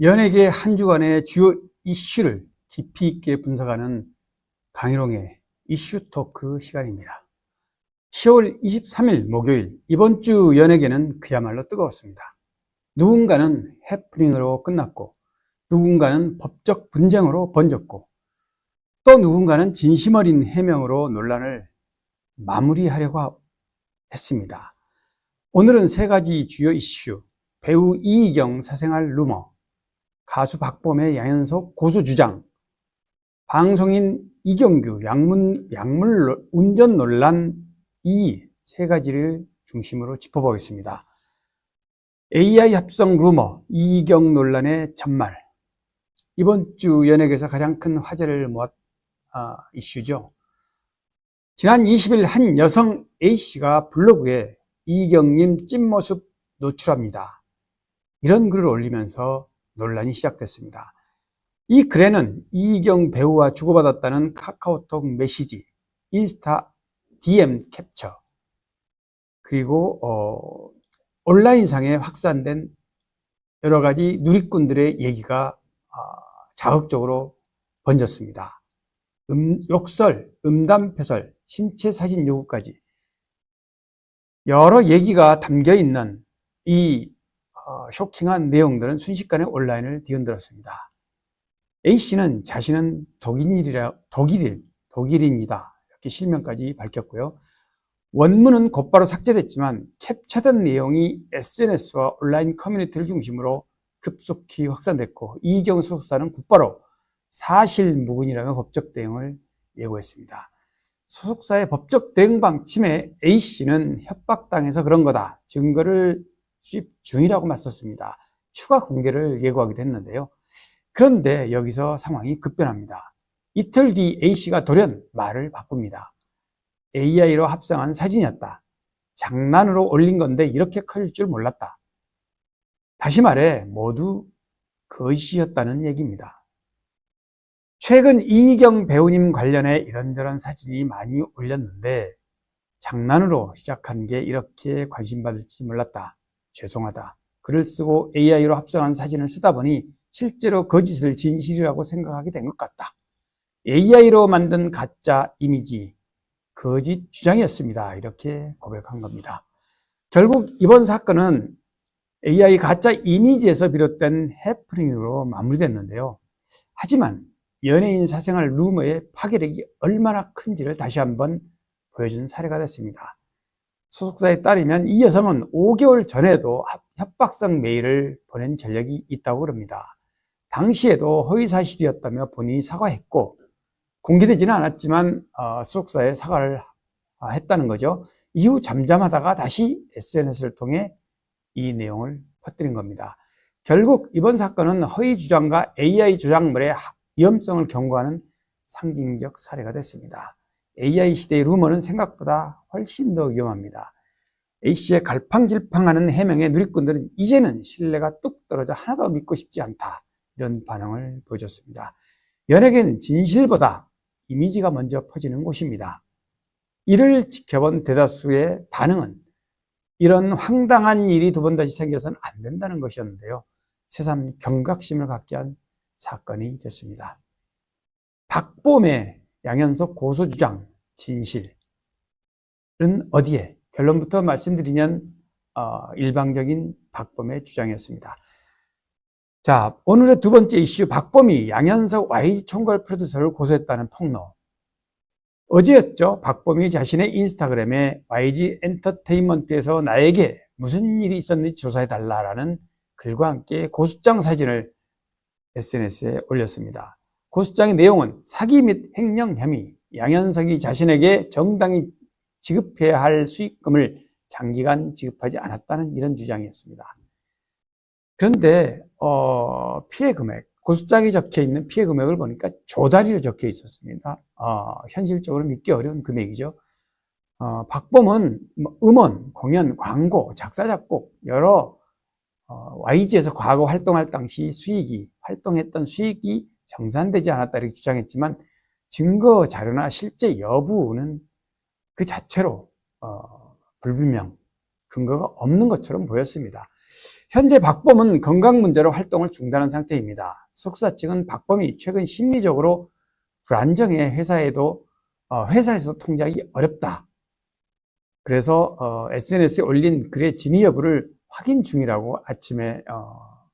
연예계 한 주간의 주요 이슈를 깊이 있게 분석하는 강희롱의 이슈 토크 시간입니다. 10월 23일 목요일 이번 주 연예계는 그야말로 뜨거웠습니다. 누군가는 해프닝으로 끝났고 누군가는 법적 분쟁으로 번졌고 또 누군가는 진심 어린 해명으로 논란을 마무리하려고 했습니다. 오늘은 세 가지 주요 이슈, 배우 이희경 사생활 루머, 가수 박범의 양현석 고소 주장, 방송인 이경규 약물, 약물 운전 논란 이 세 가지를 중심으로 짚어보겠습니다. AI 합성 루머, 이경 논란의 전말. 이번 주 연예계에서 가장 큰 화제를 모았 아, 이슈죠. 지난 20일 한 여성 A씨가 블로그에 이경님 찐모습 노출합니다. 이런 글을 올리면서 논란이 시작됐습니다. 이 글에는 이경 배우와 주고받았다는 카카오톡 메시지, 인스타 DM 캡처, 그리고 어, 온라인상에 확산된 여러 가지 누리꾼들의 얘기가 어, 자극적으로 번졌습니다. 음, 욕설, 음담패설, 신체 사진 요구까지 여러 얘기가 담겨 있는 이 어, 쇼킹한 내용들은 순식간에 온라인을 뒤흔들었습니다. A씨는 자신은 독일이라, 독일인, 독일인이다. 이렇게 실명까지 밝혔고요. 원문은 곧바로 삭제됐지만 캡처된 내용이 SNS와 온라인 커뮤니티를 중심으로 급속히 확산됐고 이경 소속사는 곧바로 사실무근이라며 법적 대응을 예고했습니다. 소속사의 법적 대응 방침에 A씨는 협박당해서 그런 거다. 증거를 수입 중이라고 맞섰습니다. 추가 공개를 예고하기도 했는데요. 그런데 여기서 상황이 급변합니다. 이틀 뒤 A씨가 돌연 말을 바꿉니다. AI로 합성한 사진이었다. 장난으로 올린 건데 이렇게 커질 줄 몰랐다. 다시 말해 모두 거짓이었다는 얘기입니다. 최근 이희경 배우님 관련해 이런저런 사진이 많이 올렸는데 장난으로 시작한 게 이렇게 관심 받을지 몰랐다. 죄송하다. 글을 쓰고 AI로 합성한 사진을 쓰다 보니 실제로 거짓을 진실이라고 생각하게 된 것 같다. AI로 만든 가짜 이미지, 거짓 주장이었습니다. 이렇게 고백한 겁니다. 결국 이번 사건은 AI 가짜 이미지에서 비롯된 해프닝으로 마무리됐는데요. 하지만 연예인 사생활 루머의 파괴력이 얼마나 큰지를 다시 한번 보여준 사례가 됐습니다. 소속사에 따르면 이 여성은 5개월 전에도 협박성 메일을 보낸 전력이 있다고 합니다. 당시에도 허위사실이었다며 본인이 사과했고 공개되지는 않았지만 어, 소속사에 사과를 했다는 거죠. 이후 잠잠하다가 다시 SNS를 통해 이 내용을 퍼뜨린 겁니다. 결국 이번 사건은 허위 주장과 AI 주장물의 위험성을 경고하는 상징적 사례가 됐습니다. AI 시대의 루머는 생각보다 훨씬 더 위험합니다. A씨의 갈팡질팡하는 해명에 누리꾼들은 이제는 신뢰가 뚝 떨어져 하나도 믿고 싶지 않다. 이런 반응을 보여줬습니다. 연예계는 진실보다 이미지가 먼저 퍼지는 곳입니다. 이를 지켜본 대다수의 반응은 이런 황당한 일이 두 번 다시 생겨서는 안 된다는 것이었는데요. 새삼 경각심을 갖게 한 사건이 됐습니다. 박범의 양현석 고소주장 진실은 어디에? 결론부터 말씀드리면 어, 일방적인 박범의 주장이었습니다. 자, 오늘의 두 번째 이슈 박범이 양현석 YG 총괄 프로듀서를 고소했다는 폭로. 어제였죠. 박범이 자신의 인스타그램에 YG 엔터테인먼트에서 나에게 무슨 일이 있었는지 조사해달라라는 글과 함께 고소장 사진을 SNS에 올렸습니다. 고소장의 내용은 사기 및 횡령 혐의, 양현석이 자신에게 정당히 지급해야 할 수익금을 장기간 지급하지 않았다는 이런 주장이었습니다. 그런데 어, 피해 금액, 고소장에 적혀 있는 피해 금액을 보니까 조다리로 적혀 있었습니다. 어, 현실적으로 믿기 어려운 금액이죠. 어, 박범은 뭐 음원, 공연, 광고, 작사, 작곡 여러 어, YG에서 과거 활동할 당시 수익이 활동했던 수익이 정산되지 않았다 이렇게 주장했지만 증거 자료나 실제 여부는 그 자체로 어, 불분명 근거가 없는 것처럼 보였습니다. 현재 박범은 건강 문제로 활동을 중단한 상태입니다. 소속사 측은 박범이 최근 심리적으로 불안정해 회사에도 어, 회사에서 통제하기 어렵다. 그래서 어, SNS에 올린 글의 진위 여부를 확인 중이라고 아침에 어,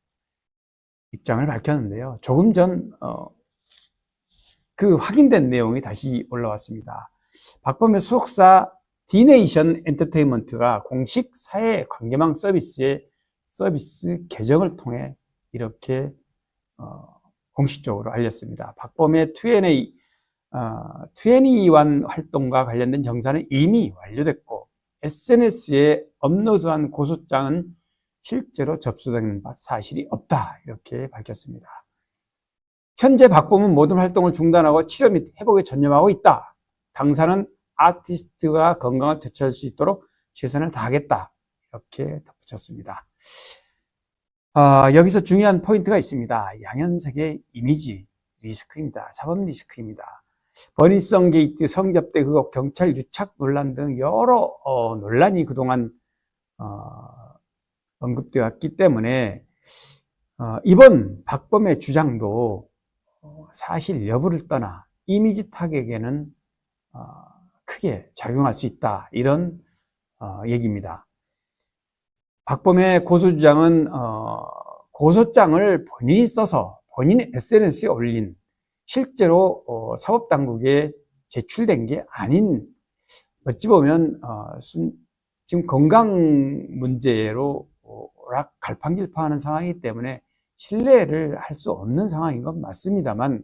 입장을 밝혔는데요. 조금 전 그 확인된 내용이 다시 올라왔습니다. 박범의 소속사 디네이션 엔터테인먼트가 공식 사회 관계망 서비스의 서비스 계정을 통해 이렇게 어, 공식적으로 알렸습니다. 박범의 2NA, 어, 2NE1 활동과 관련된 정사는 이미 완료됐고 SNS에 업로드한 고소장은 실제로 접수된 바 사실이 없다 이렇게 밝혔습니다. 현재 박범은 모든 활동을 중단하고 치료 및 회복에 전념하고 있다. 당사는 아티스트가 건강을 되찾을 수 있도록 최선을 다하겠다. 이렇게 덧붙였습니다. 아, 여기서 중요한 포인트가 있습니다. 양현석의 이미지 리스크입니다. 사법 리스크입니다. 버니성 게이트, 성접대 의혹, 경찰 유착 논란 등 여러 어, 논란이 그동안 어, 언급되어 왔기 때문에 어, 이번 박범의 주장도 어, 사실 여부를 떠나 이미지 타격에는 어, 크게 작용할 수 있다. 이런 어, 얘기입니다. 박범의 고소주장은 어, 고소장을 본인이 써서 본인의 SNS에 올린 실제로 어, 사법당국에 제출된 게 아닌 어찌 보면 어, 순, 지금 건강 문제로 오락 갈팡질팡하는 상황이기 때문에 신뢰를 할 수 없는 상황인 건 맞습니다만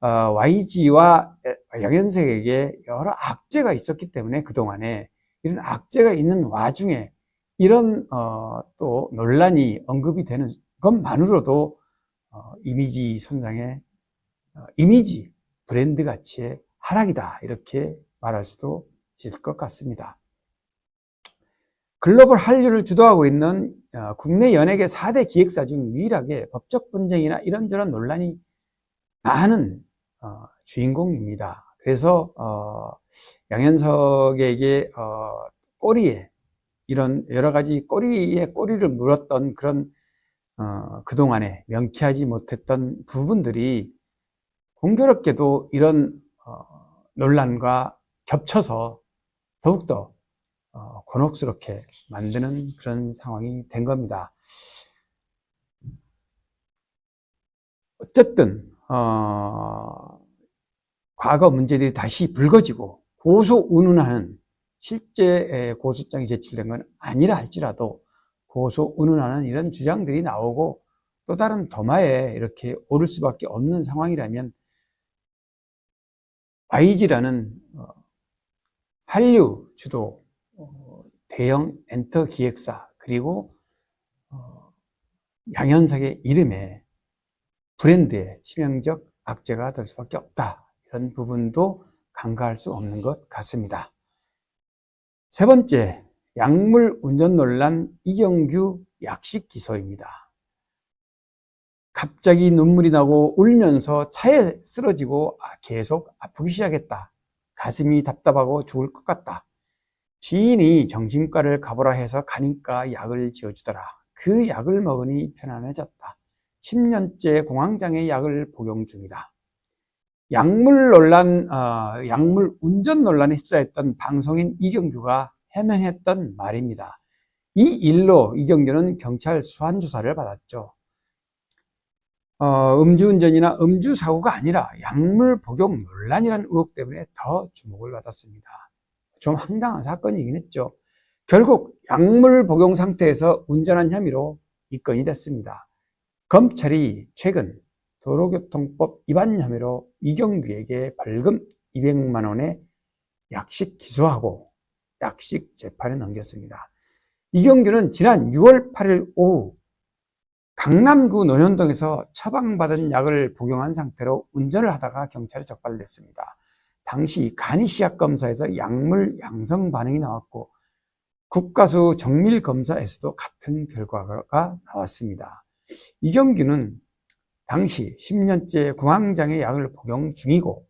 어, YG와 양현석에게 여러 악재가 있었기 때문에 그동안에 이런 악재가 있는 와중에 이런 어, 또 논란이 언급이 되는 것만으로도 어, 이미지 손상의 어, 이미지 브랜드 가치의 하락이다 이렇게 말할 수도 있을 것 같습니다. 글로벌 한류를 주도하고 있는 어, 국내 연예계 4대 기획사 중 유일하게 법적 분쟁이나 이런저런 논란이 많은 어, 주인공입니다. 그래서 어, 양현석에게 어, 꼬리에 이런 여러 가지 꼬리에 꼬리를 물었던 그런 어, 그동안에 명쾌하지 못했던 부분들이 공교롭게도 이런 어, 논란과 겹쳐서 더욱더 어, 곤혹스럽게 만드는 그런 상황이 된 겁니다. 어쨌든 어, 과거 문제들이 다시 불거지고 고소 운운하는 실제 고소장이 제출된 건 아니라 할지라도 고소 운운하는 이런 주장들이 나오고 또 다른 도마에 이렇게 오를 수밖에 없는 상황이라면 YG라는 어, 한류 주도 어, 대형 엔터 기획사 그리고 어, 양현석의 이름에 브랜드에 치명적 악재가 될 수밖에 없다. 이런 부분도 간과할 수 없는 것 같습니다. 세 번째, 약물 운전 논란 이경규 약식 기소입니다. 갑자기 눈물이 나고 울면서 차에 쓰러지고 아, 계속 아프기 시작했다. 가슴이 답답하고 죽을 것 같다. 지인이 정신과를 가보라 해서 가니까 약을 지어주더라. 그 약을 먹으니 편안해졌다. 10년째 공황장애 약을 복용 중이다. 약물 논란, 어, 약물 운전 논란에 휩싸였던 방송인 이경규가 해명했던 말입니다. 이 일로 이경규는 경찰 수환 조사를 받았죠. 어, 음주운전이나 음주사고가 아니라 약물 복용 논란이라는 의혹 때문에 더 주목을 받았습니다. 좀 황당한 사건이긴 했죠. 결국 약물 복용 상태에서 운전한 혐의로 입건이 됐습니다. 검찰이 최근 도로교통법 위반 혐의로 이경규에게 벌금 200만 원의 약식 기소하고 약식 재판에 넘겼습니다. 이경규는 지난 6월 8일 오후 강남구 논현동에서 처방받은 약을 복용한 상태로 운전을 하다가 경찰에 적발됐습니다. 당시 간이 시약 검사에서 약물 양성 반응이 나왔고 국가수 정밀 검사에서도 같은 결과가 나왔습니다. 이경규는 당시 10년째 공황장애 약을 복용 중이고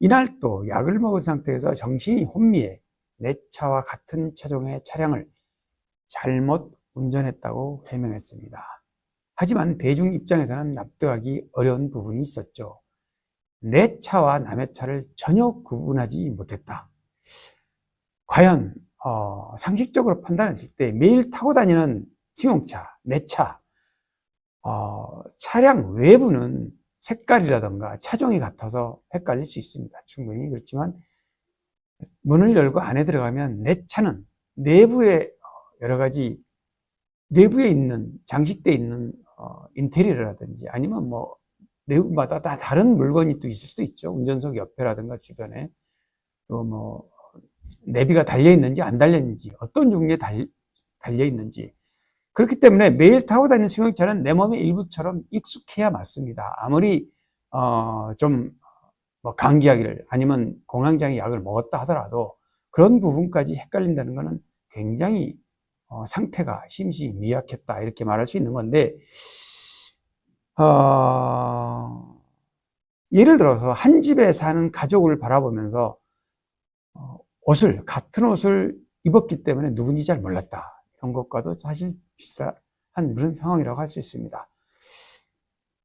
이날 또 약을 먹은 상태에서 정신이 혼미해 내 차와 같은 차종의 차량을 잘못 운전했다고 해명했습니다. 하지만 대중 입장에서는 납득하기 어려운 부분이 있었죠. 내 차와 남의 차를 전혀 구분하지 못했다. 과연 어, 상식적으로 판단했을 때 매일 타고 다니는 승용차, 내 차, 어, 차량 외부는 색깔이라던가 차종이 같아서 헷갈릴 수 있습니다. 충분히 그렇지만 문을 열고 안에 들어가면 내 차는 내부에 여러 가지 내부에 있는 장식되어 있는 어, 인테리어라든지 아니면 뭐 내부마다 다 다른 물건이 또 있을 수도 있죠. 운전석 옆에라든가 주변에 또 뭐 내비가 달려 있는지 안 달려 있는지 어떤 종류에 달, 달려 있는지 그렇기 때문에 매일 타고 다니는 승용차는 내 몸의 일부처럼 익숙해야 맞습니다. 아무리 어, 좀 뭐 감기약을 아니면 공황장애 약을 먹었다 하더라도 그런 부분까지 헷갈린다는 것은 굉장히 어, 상태가 심시 미약했다 이렇게 말할 수 있는 건데 어, 예를 들어서 한 집에 사는 가족을 바라보면서 어, 옷을 같은 옷을 입었기 때문에 누군지 잘 몰랐다 이런 것과도 사실 비슷한 그런 상황이라고 할 수 있습니다.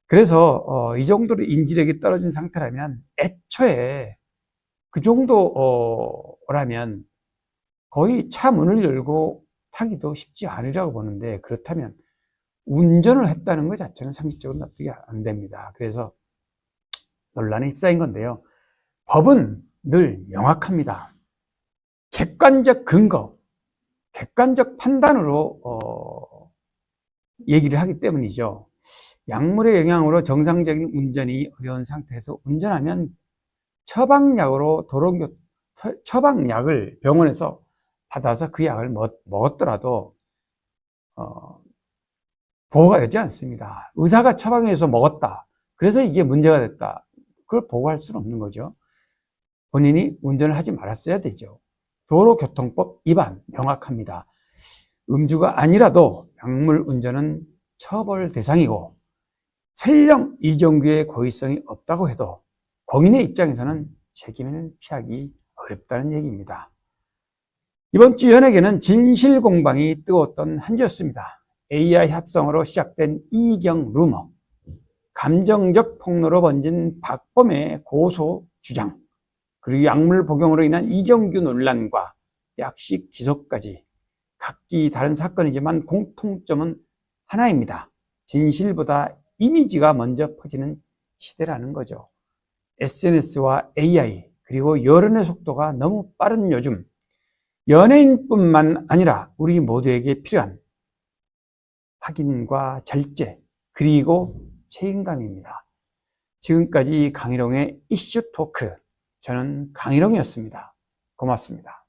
그래서 어, 이 정도로 인지력이 떨어진 상태라면 애초에 그 정도라면 거의 차 문을 열고 타기도 쉽지 않으라고 보는데 그렇다면 운전을 했다는 것 자체는 상식적으로 납득이 안 됩니다. 그래서 논란에 휩싸인 건데요. 법은 늘 명확합니다. 객관적 근거, 객관적 판단으로 어, 얘기를 하기 때문이죠. 약물의 영향으로 정상적인 운전이 어려운 상태에서 운전하면 처방약으로 도로교 처방약을 병원에서 받아서 그 약을 먹 었더라도 어, 보호가 되지 않습니다. 의사가 처방해서 먹었다. 그래서 이게 문제가 됐다. 그걸 보고할 수는 없는 거죠. 본인이 운전을 하지 말았어야 되죠. 도로교통법 위반 명확합니다. 음주가 아니라도 약물 운전은 처벌 대상이고 설령 이경규의 고의성이 없다고 해도 공인의 입장에서는 책임을 피하기 어렵다는 얘기입니다. 이번 주 연예계는 진실 공방이 뜨거웠던 한 주였습니다. AI 합성으로 시작된 이경 루머, 감정적 폭로로 번진 박범의 고소 주장, 그리고 약물 복용으로 인한 이경규 논란과 약식 기소까지 각기 다른 사건이지만 공통점은 하나입니다. 진실보다 이미지가 먼저 퍼지는 시대라는 거죠. SNS와 AI 그리고 여론의 속도가 너무 빠른 요즘 연예인뿐만 아니라 우리 모두에게 필요한 확인과 절제 그리고 책임감입니다. 지금까지 강희롱의 이슈 토크 저는 강희롱이었습니다. 고맙습니다.